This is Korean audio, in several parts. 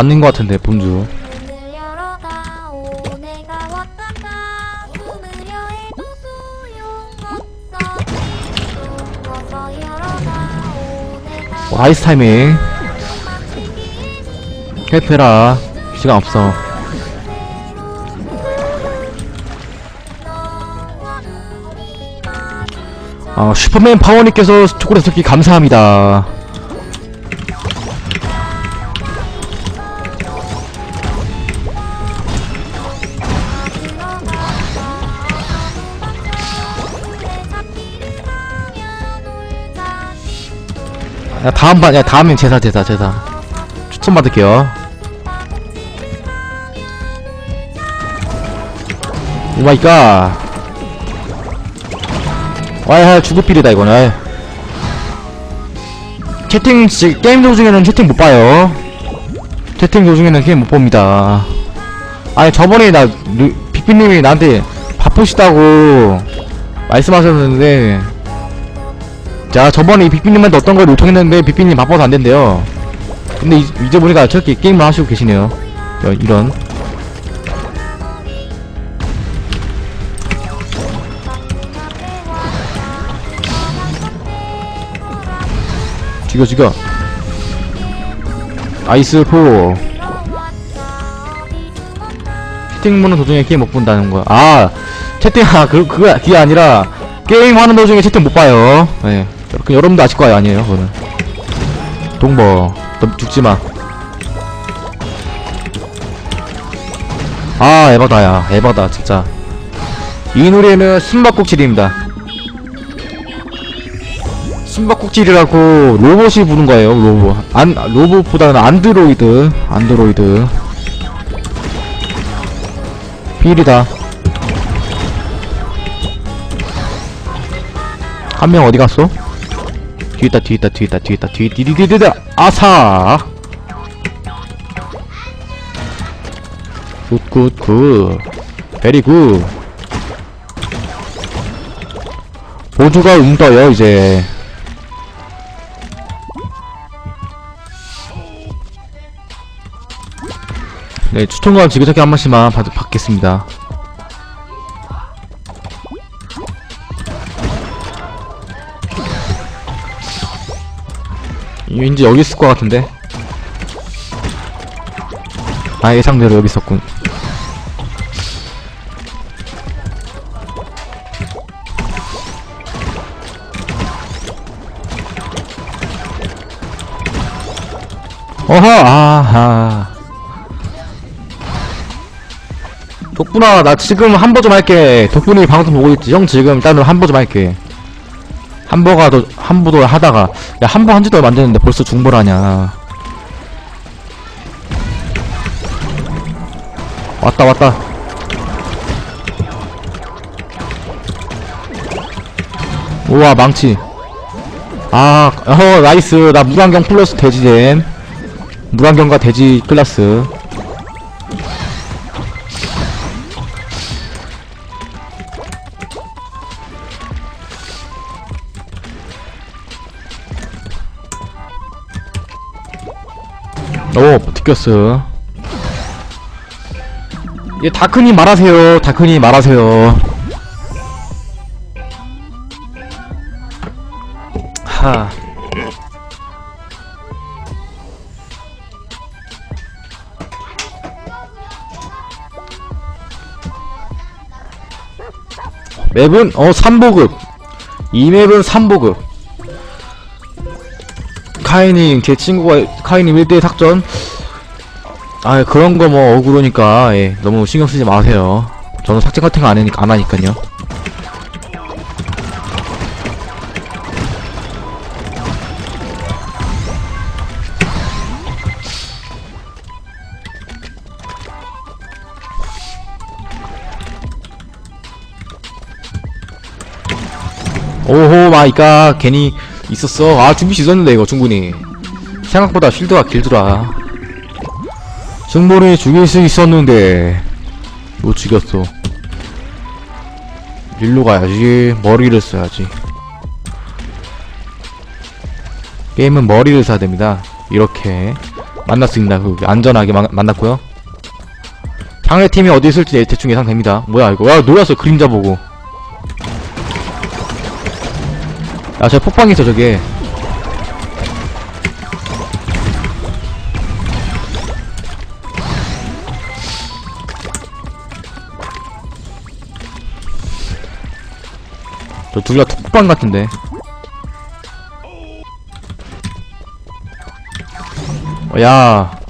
맞는 것 같은데 본주. 아이스 타이밍. 헬프해라 시간 없어. 아 슈퍼맨 파워님께서 초콜릿 토끼 감사합니다 야 다음 반, 야 다음엔 제사 제사 제사. 추천 받을게요. 오마이갓. 와야 주급필이다 이거는. 채팅 지- 게임 도중에는 채팅 못 봐요. 채팅 도중에는 게임 못 봅니다. 아니 저번에 나 루- 빅빈님이 나한테 바쁘시다고 말씀하셨는데 자 저번에 빅빈님한테 어떤 걸 요청했는데 빅빈님 바빠서 안 된대요. 근데 이, 이제 보니까 저렇게 게임을 하시고 계시네요. 여- 이런. 죽여 죽여. 아이스 포. 채팅 보는 도중에 게임 못 본다는 거야 아 채팅 아 그, 그게 아니라 게임 하는 도중에 채팅 못 봐요. 예그 여러분도 아실 거예요 아니에요 그거는. 동버 너 죽지마. 아 에바다 야 에바다 진짜. 이 노래는 숨바꼭질입니다. 숨바꼭질이라고 로봇이 부른 거예요 로봇. 안 로봇보다는 안드로이드 안드로이드. 필이다. 한 명 어디 갔어? 뒤에 있다 뒤에 있다 뒤에 있다 뒤에 있다 뒤에 뒤에 뒤에 뒤에. 아사! 굿굿굿. 베리 굿. 보조가 응떠요 이제. 네 추천과 지그저기 한 번씩만 받, 받겠습니다 왠지 여기 있을 것 같은데? 아 예상대로 여기 있었군. 어허 아하. 덕분아 나 지금 한보 좀 할게. 덕분이 방송 보고 있지. 형 지금 일단은 한보 좀 할게 한보가 더 한보도 하다가 야 한보 한지도 얼마 안 됐는데 벌써 중보라냐. 왔다 왔다. 우와 망치. 아 어허 나이스. 나 무광경 플러스 돼지잼. 무광경과 돼지 클라스 오 느꼈어 예 다크님 말하세요. 다크님 말하세요. 하. 맵은 어 3보급. 이 맵은 3보급. 카이님 제 친구가 카이님 1대1 삭전. 아 그런 거 뭐 억울하니까 예, 너무 신경 쓰지 마세요. 저는 삭제 같은 거 안 하니까 안 하니까요. 오호 마이갓 괜히 있었어. 아 준비 있었는데 이거 충분히 생각보다 쉴드가 길더라 승모를 죽일 수 있었는데 못 죽였어 일로 가야지 머리를 써야지 게임은 머리를 써야 됩니다 이렇게 만났습니다. 그 안전하게 마- 만났고요. 상대 팀이 어디 있을지 대충 예상됩니다. 뭐야 이거? 야 놀랐어 그림자 보고. 야저 폭방 있어 저게. 둘다 톡방 같은데. 어, 야.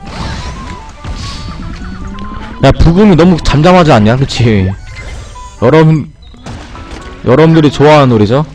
야, 부금이 너무 잠잠하지 않냐? 그치? 여러분, 여러분들이 좋아하는 노래죠?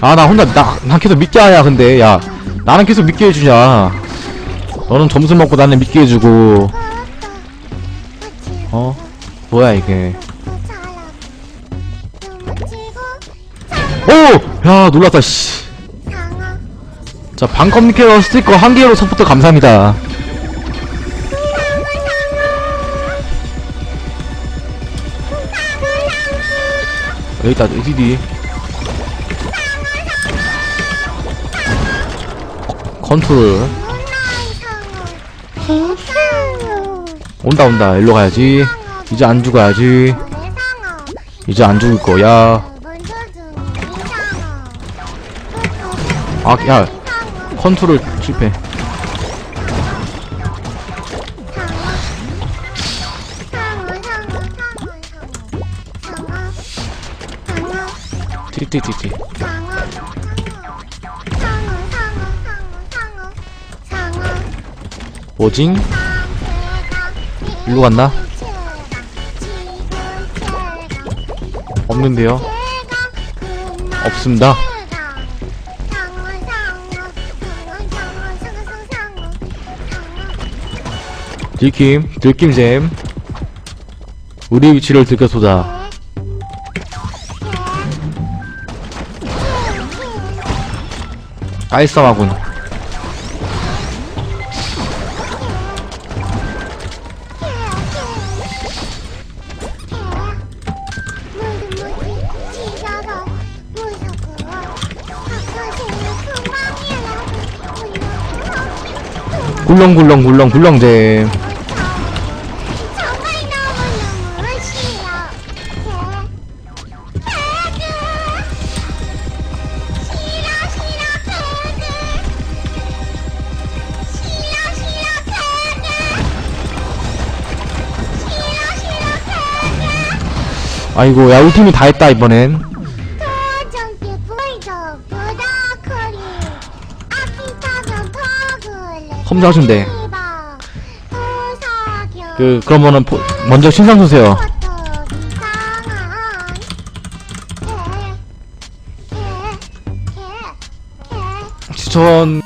아, 나 혼자, 나, 난 계속 믿게 하냐, 근데. 야, 나는 계속 믿게 해주냐. 너는 점수 먹고 나는 믿게 해주고. 어? 뭐야, 이게. 오! 야, 놀랐다, 씨. 자, 방 커뮤니케이터 스티커 한 개로 서포트 감사합니다. 여기 있다, 어디디? 컨트롤. 온다, 온다. 일로 가야지. 이제 안 죽어야지. 이제 안 죽을 거야. 아, 야, 컨트롤 실패. 띠띠띠띠. 뭐징? 일로 갔나? 없는데요? 없습니다. 들킴, 들킴샘. 우리 위치를 들켜쏘자. 깔쌈하군. 굴렁굴렁 굴렁 싫어 개그. 아이고, 야, 우리 팀이 다 했다, 이번엔. 험자하신데. 도사교. 그, 그러면은, 포- 먼저 신상 주세요. 추천.